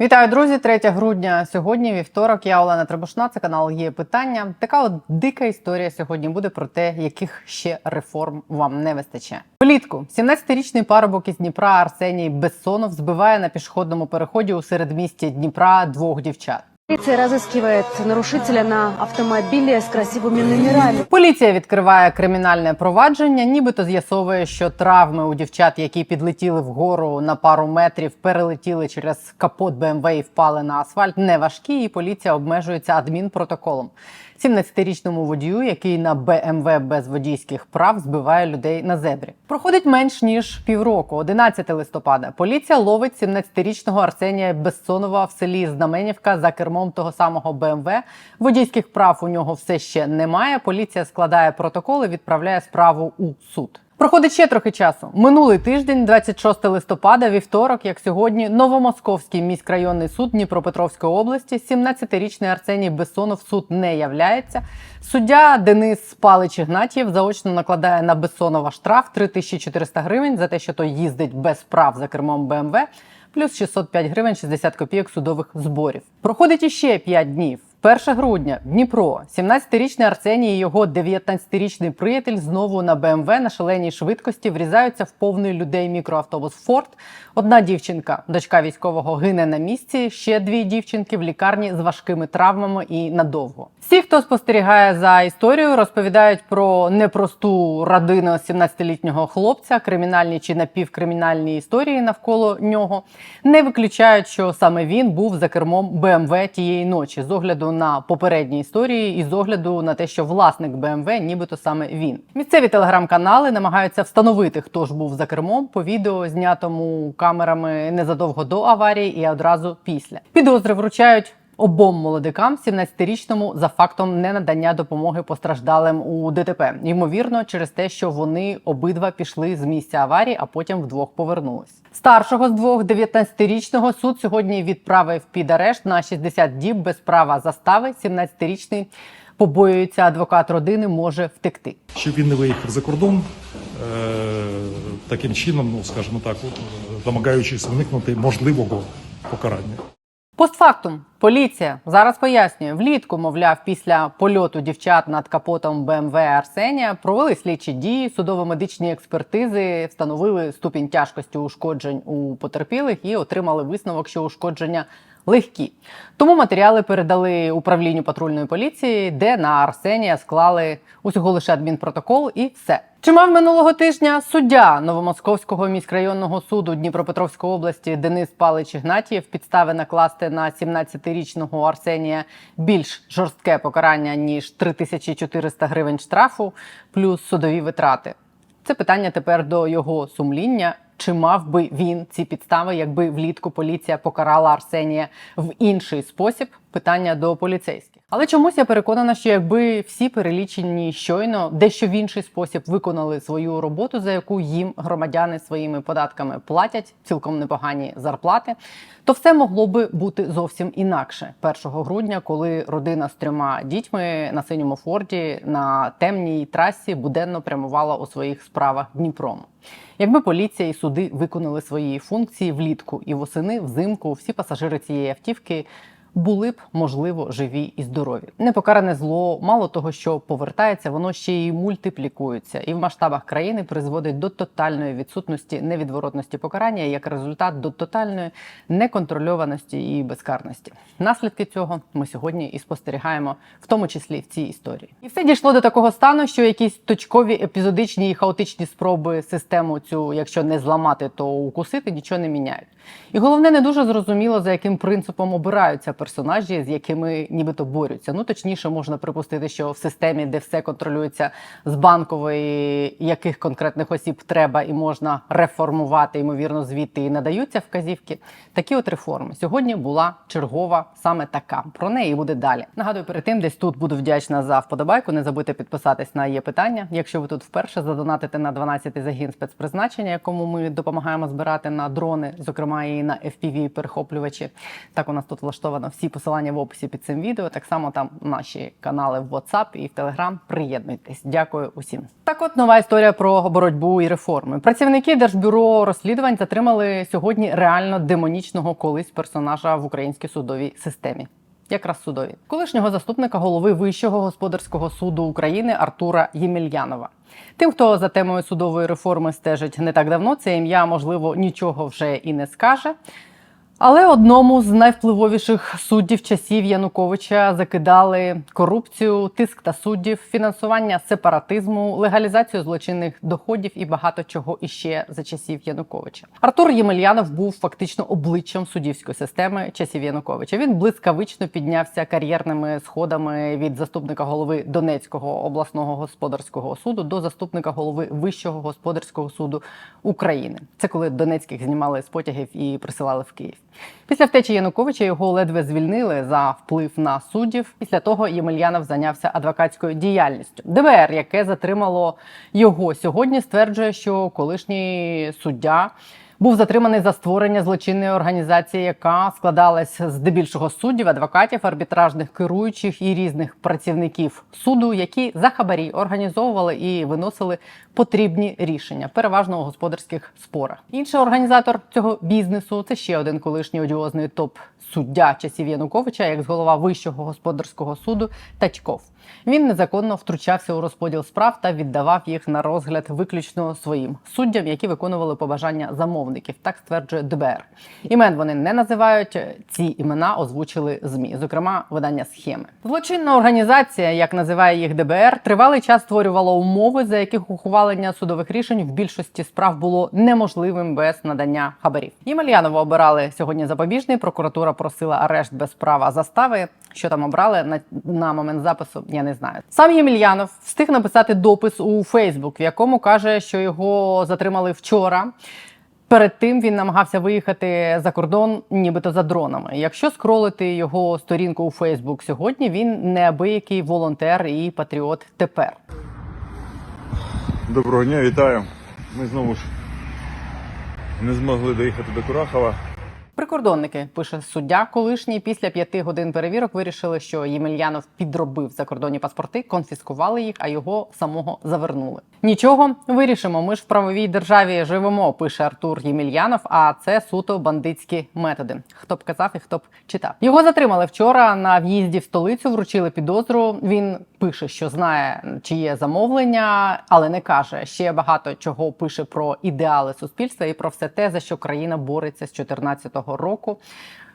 Вітаю, друзі! 3 грудня. Сьогодні вівторок. Я Олена Требушна. Це канал є питання. Така от дика історія сьогодні буде про те, яких ще реформ вам не вистачає. Влітку 17-річний парубок із Дніпра Арсеній Бессонов збиває на пішохідному переході у середмісті Дніпра двох дівчат. Полиция разыскивает нарушителя на автомобиле с красивыми номерами. Поліція відкриває кримінальне провадження, нібито з'ясовує, що травми у дівчат, які підлетіли вгору на пару метрів, перелетіли через капот БМВ і впали на асфальт, не важкі, і поліція обмежується адмінпротоколом. 17-річному водію, який на БМВ без водійських прав збиває людей на зебрі. Проходить менш ніж півроку, 11 листопада. Поліція ловить 17-річного Арсенія Бессонова в селі Знаменівка за кермом того самого БМВ. Водійських прав у нього все ще немає. Поліція складає протокол і відправляє справу у суд. Проходить ще трохи часу. Минулий тиждень, 26 листопада, вівторок, як сьогодні, Новомосковський міськрайонний суд Дніпропетровської області, 17-річний Арсеній Бессонов суд не являється. Суддя Денис Палич Ігнатьєв заочно накладає на Бессонова штраф 3400 гривень за те, що той їздить без прав за кермом БМВ, плюс 605 гривень 60 копійок судових зборів. Проходить іще 5 днів. 1 грудня Дніпро, 17-річний Арсеній і його 19-річний приятель знову на БМВ на шаленій швидкості врізаються в повний людей мікроавтобус Форд. Одна дівчинка, дочка військового, гине на місці. Ще дві дівчинки в лікарні з важкими травмами і надовго. Всі, хто спостерігає за історією, розповідають про непросту родину 17-літнього хлопця, кримінальні чи напівкримінальні історії навколо нього. Не виключають, що саме він був за кермом БМВ тієї ночі, з огляду на попередні історії і з огляду на те, що власник БМВ, нібито саме він. Місцеві телеграм-канали намагаються встановити, хто ж був за кермом по відео, знятому камерами незадовго до аварії і одразу після. Підозри вручають. Обом молодикам, 17-річному, за фактом ненадання допомоги постраждалим у ДТП, ймовірно, через те, що вони обидва пішли з місця аварії, а потім вдвох повернулись. Старшого з двох, 19-річного, суд сьогодні відправив під арешт на 60 діб без права застави. 17-річний побоюється адвокат родини, може втекти. щоб він не виїхав за кордон, е, таким чином, ну скажімо так, е, намагаючись уникнути можливого покарання. Постфактум. Поліція. Зараз пояснює влітку, мовляв, після польоту дівчат над капотом БМВ Арсенія провели слідчі дії, судово-медичні експертизи, встановили ступінь тяжкості ушкоджень у потерпілих і отримали висновок, що ушкодження легкі. Тому матеріали передали управлінню патрульної поліції, де на Арсенія склали усього лише адмінпротокол і все. Чи мав минулого тижня суддя Новомосковського міськрайонного суду Дніпропетровської області Денис Палич Ігнатієв підстави накласти на 17-річного Арсенія більш жорстке покарання ніж 3400 гривень штрафу плюс судові витрати? Це питання тепер до його сумління. Чи мав би він ці підстави, якби влітку поліція покарала Арсенія в інший спосіб? Питання до поліцейських. Але чомусь я переконана, що якби всі перелічені щойно дещо в інший спосіб виконали свою роботу, за яку їм громадяни своїми податками платять цілком непогані зарплати, то все могло би бути зовсім інакше 1 грудня, коли родина з трьома дітьми на синьому форді на темній трасі буденно прямувала у своїх справах Дніпром. Якби поліція і суди виконали свої функції влітку і восени, взимку, всі пасажири цієї автівки були б можливо живі і здорові. Непокаране зло, мало того, що повертається, воно ще й мультиплікується, і в масштабах країни призводить до тотальної відсутності невідворотності покарання, як результат до тотальної неконтрольованості і безкарності. Наслідки цього ми сьогодні і спостерігаємо, в тому числі в цій історії. І все дійшло до такого стану, що якісь точкові епізодичні і хаотичні спроби систему цю, якщо не зламати, то укусити, нічого не міняють. І головне, не дуже зрозуміло, за яким принципом обираються персонажі, з якими нібито борються. Ну точніше, можна припустити, що в системі, де все контролюється з банкової, яких конкретних осіб треба і можна реформувати, ймовірно, звідти і надаються вказівки. Такі от реформи. Сьогодні була чергова саме така. Про неї буде далі. Нагадую, перед тим десь тут буду вдячна за вподобайку. Не забудьте підписатись на є питання. Якщо ви тут вперше задонатите на 12-й загін спецпризначення, якому ми допомагаємо збирати на дрони, зокрема і на FPV перехоплювачі. Так у нас тут влаштовано всі посилання в описі під цим відео. Так само там наші канали в WhatsApp і в Telegram. Приєднуйтесь. Дякую усім. Так, от нова історія про боротьбу і реформи. Працівники Держбюро розслідувань затримали сьогодні реально демонічного колись персонажа в українській судовій системі. Якраз судові колишнього заступника голови Вищого господарського суду України Артура Ємельянова. Тим, хто за темою судової реформи стежить не так давно, це ім'я можливо нічого вже і не скаже. Але одному з найвпливовіших суддів часів Януковича закидали корупцію, тиск та суддів, фінансування сепаратизму, легалізацію злочинних доходів і багато чого іще за часів Януковича. Артур Ємельянов був фактично обличчям суддівської системи часів Януковича. Він блискавично піднявся кар'єрними сходами від заступника голови Донецького обласного господарського суду до заступника голови Вищого господарського суду України. Це коли Донецьких знімали з потягів і присилали в Київ. Після втечі Януковича його ледве звільнили за вплив на суддів. Після того Ємельянов зайнявся адвокатською діяльністю. ДБР, яке затримало його сьогодні, стверджує, що колишній суддя. Був затриманий за створення злочинної організації, яка складалась здебільшого суддів, адвокатів, арбітражних керуючих і різних працівників суду, які за хабарі організовували і виносили потрібні рішення, переважно у господарських спорах. Інший організатор цього бізнесу це ще один колишній одіозний топ суддя часів Януковича, як з голова Вищого господарського суду Тачков. Він незаконно втручався у розподіл справ та віддавав їх на розгляд виключно своїм суддям, які виконували побажання замовників. Так стверджує ДБР. Імен вони не називають. Ці імена озвучили змі, зокрема видання схеми. Злочинна організація, як називає їх ДБР, тривалий час створювала умови, за яких ухвалення судових рішень в більшості справ було неможливим без надання хабарів. Ємельянова обирали сьогодні запобіжний. Прокуратура просила арешт без права застави. Що там обрали на, на момент запису, я не знаю. Сам Ємельянов встиг написати допис у Фейсбук, в якому каже, що його затримали вчора. Перед тим він намагався виїхати за кордон, нібито за дронами. Якщо скролити його сторінку у Фейсбук сьогодні, він неабиякий волонтер і патріот тепер. Доброго дня, вітаю. Ми знову ж не змогли доїхати до Курахова. Прикордонники пише суддя, колишній після п'яти годин перевірок вирішили, що Ємельянов підробив закордонні паспорти, конфіскували їх, а його самого завернули. Нічого, вирішимо. Ми ж в правовій державі живемо. Пише Артур Ємельянов. А це суто бандитські методи. Хто б казав і хто б читав. Його затримали вчора на в'їзді в столицю. Вручили підозру. Він пише, що знає, чиє замовлення, але не каже. Ще багато чого пише про ідеали суспільства і про все те, за що країна бореться з 2014 року.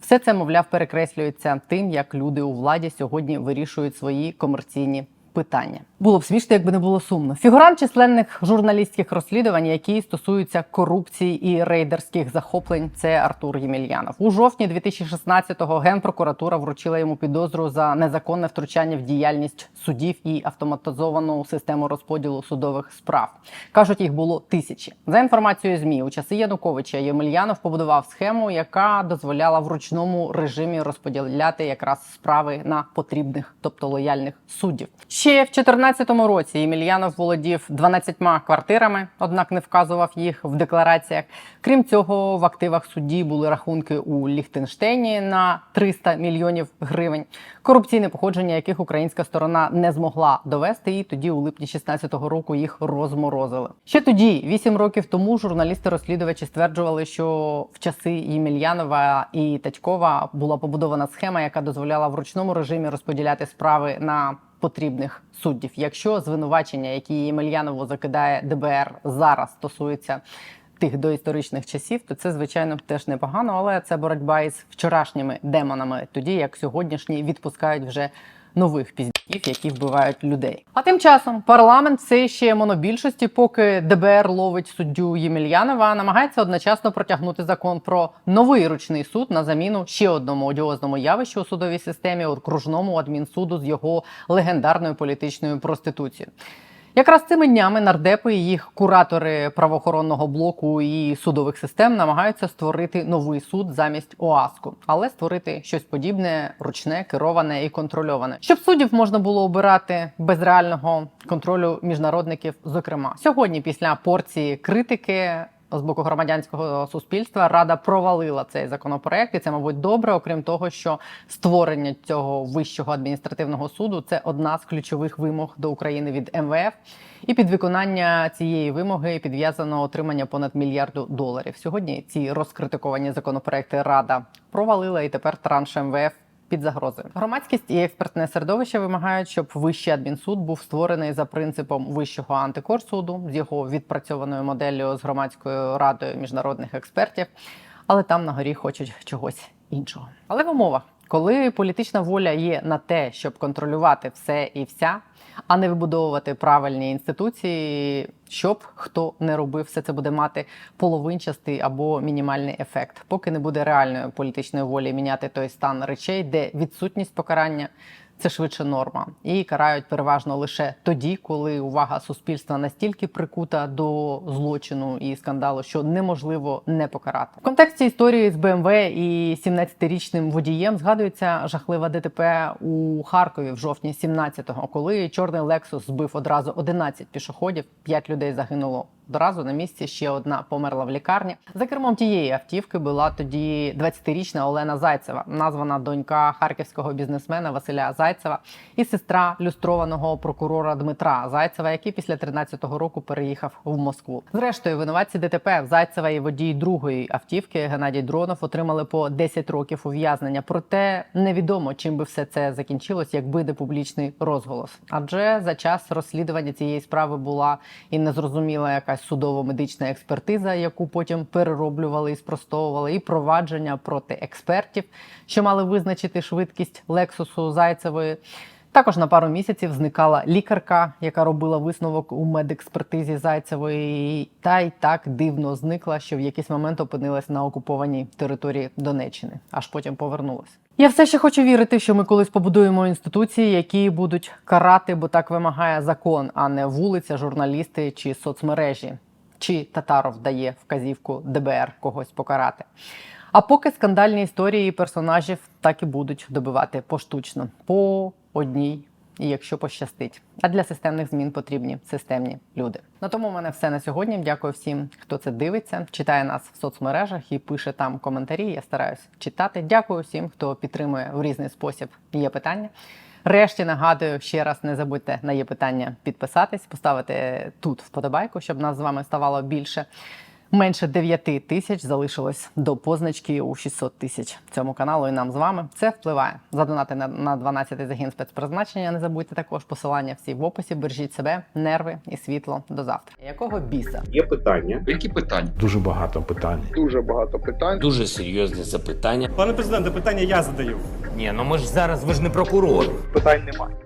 Все це, мовляв, перекреслюється тим, як люди у владі сьогодні вирішують свої комерційні питання. Було б смішно, якби не було сумно. Фігурант численних журналістських розслідувань, які стосуються корупції і рейдерських захоплень, це Артур Ємельянов. У жовтні 2016-го генпрокуратура вручила йому підозру за незаконне втручання в діяльність судів і автоматизовану систему розподілу судових справ. кажуть, їх було тисячі. За інформацією змі у часи Януковича Ємельянов побудував схему, яка дозволяла в ручному режимі розподіляти якраз справи на потрібних, тобто лояльних суддів. Ще в 2014 році Ємельянов володів 12 квартирами, однак не вказував їх в деклараціях. Крім цього, в активах судді були рахунки у Ліхтенштейні на 300 мільйонів гривень, корупційне походження яких українська сторона не змогла довести, і тоді у липні 16-го року їх розморозили. Ще тоді, 8 років тому, журналісти-розслідувачі стверджували, що в часи Ємельянова і Татькова була побудована схема, яка дозволяла в ручному режимі розподіляти справи на потрібних суддів. Якщо звинувачення, які Емельянову закидає ДБР зараз, стосуються тих доісторичних часів, то це звичайно теж непогано, але це боротьба із вчорашніми демонами, тоді як сьогоднішні відпускають вже нових піздів, які вбивають людей. А тим часом парламент це ще монобільшості, поки ДБР ловить суддю Ємельянова, намагається одночасно протягнути закон про новий ручний суд на заміну ще одному одіозному явищу у судовій системі окружному адмінсуду з його легендарною політичною проституцією. Якраз цими днями нардепи і їх куратори правоохоронного блоку і судових систем намагаються створити новий суд замість ОАСКу, але створити щось подібне, ручне, кероване і контрольоване, щоб суддів можна було обирати без реального контролю міжнародників. Зокрема, сьогодні, після порції критики. З боку громадянського суспільства Рада провалила цей законопроект, і це, мабуть, добре. Окрім того, що створення цього вищого адміністративного суду це одна з ключових вимог до України від МВФ. І під виконання цієї вимоги підв'язано отримання понад мільярду доларів. Сьогодні ці розкритиковані законопроекти Рада провалила, і тепер транш МВФ під загрозою. Громадськість і експертне середовище вимагають, щоб вищий адмінсуд був створений за принципом вищого антикорсуду з його відпрацьованою моделлю з громадською радою міжнародних експертів, але там на горі хочуть чогось іншого. Але в умовах, коли політична воля є на те, щоб контролювати все і вся, а не вибудовувати правильні інституції, щоб хто не робив, все це буде мати половинчастий або мінімальний ефект, поки не буде реальної політичної волі міняти той стан речей, де відсутність покарання. Це швидше норма, і карають переважно лише тоді, коли увага суспільства настільки прикута до злочину і скандалу, що неможливо не покарати. В контексті історії з БМВ і 17-річним водієм згадується жахлива ДТП у Харкові в жовтні 17-го, коли чорний Лексус збив одразу 11 пішоходів, 5 людей загинуло одразу на місці. Ще одна померла в лікарні. За кермом тієї автівки була тоді 20-річна Олена Зайцева, названа донька харківського бізнесмена Василя Зайцева і сестра люстрованого прокурора Дмитра Зайцева, який після 13-го року переїхав в Москву. Зрештою, винуватці ДТП Зайцева і водій другої автівки Геннадій Дронов отримали по 10 років ув'язнення. Проте невідомо, чим би все це закінчилось, якби не публічний розголос. Адже за час розслідування цієї справи була і незрозуміла якась судово-медична експертиза, яку потім перероблювали і спростовували, і провадження проти експертів, що мали визначити швидкість Лексусу Зайцевої. Також на пару місяців зникала лікарка, яка робила висновок у медекспертизі Зайцевої, та й так дивно зникла, що в якийсь момент опинилась на окупованій території Донеччини, аж потім повернулась. Я все ще хочу вірити, що ми колись побудуємо інституції, які будуть карати, бо так вимагає закон, а не вулиця, журналісти чи соцмережі. Чи Татаров дає вказівку ДБР когось покарати. А поки скандальні історії персонажів так і будуть добивати поштучно по одній, і якщо пощастить. А для системних змін потрібні системні люди. На тому в мене все на сьогодні. Дякую всім, хто це дивиться, читає нас в соцмережах і пише там коментарі. Я стараюсь читати. Дякую всім, хто підтримує в різний спосіб. Є питання. Решті нагадую ще раз, не забудьте на є питання підписатись, поставити тут вподобайку, щоб нас з вами ставало більше. Менше 9 тисяч залишилось до позначки у 600 тисяч цьому каналу. І нам з вами це впливає. Задонати на, на 12-й загін спецпризначення. Не забудьте також посилання всі в описі. Бережіть себе, нерви і світло. До завтра. Якого біса? Є питання. Які питання? Дуже багато питань. Дуже багато питань. Дуже серйозні запитання. Пане президенте, питання я задаю. Ні, ну ми ж зараз ви ж не прокурор. Питань немає.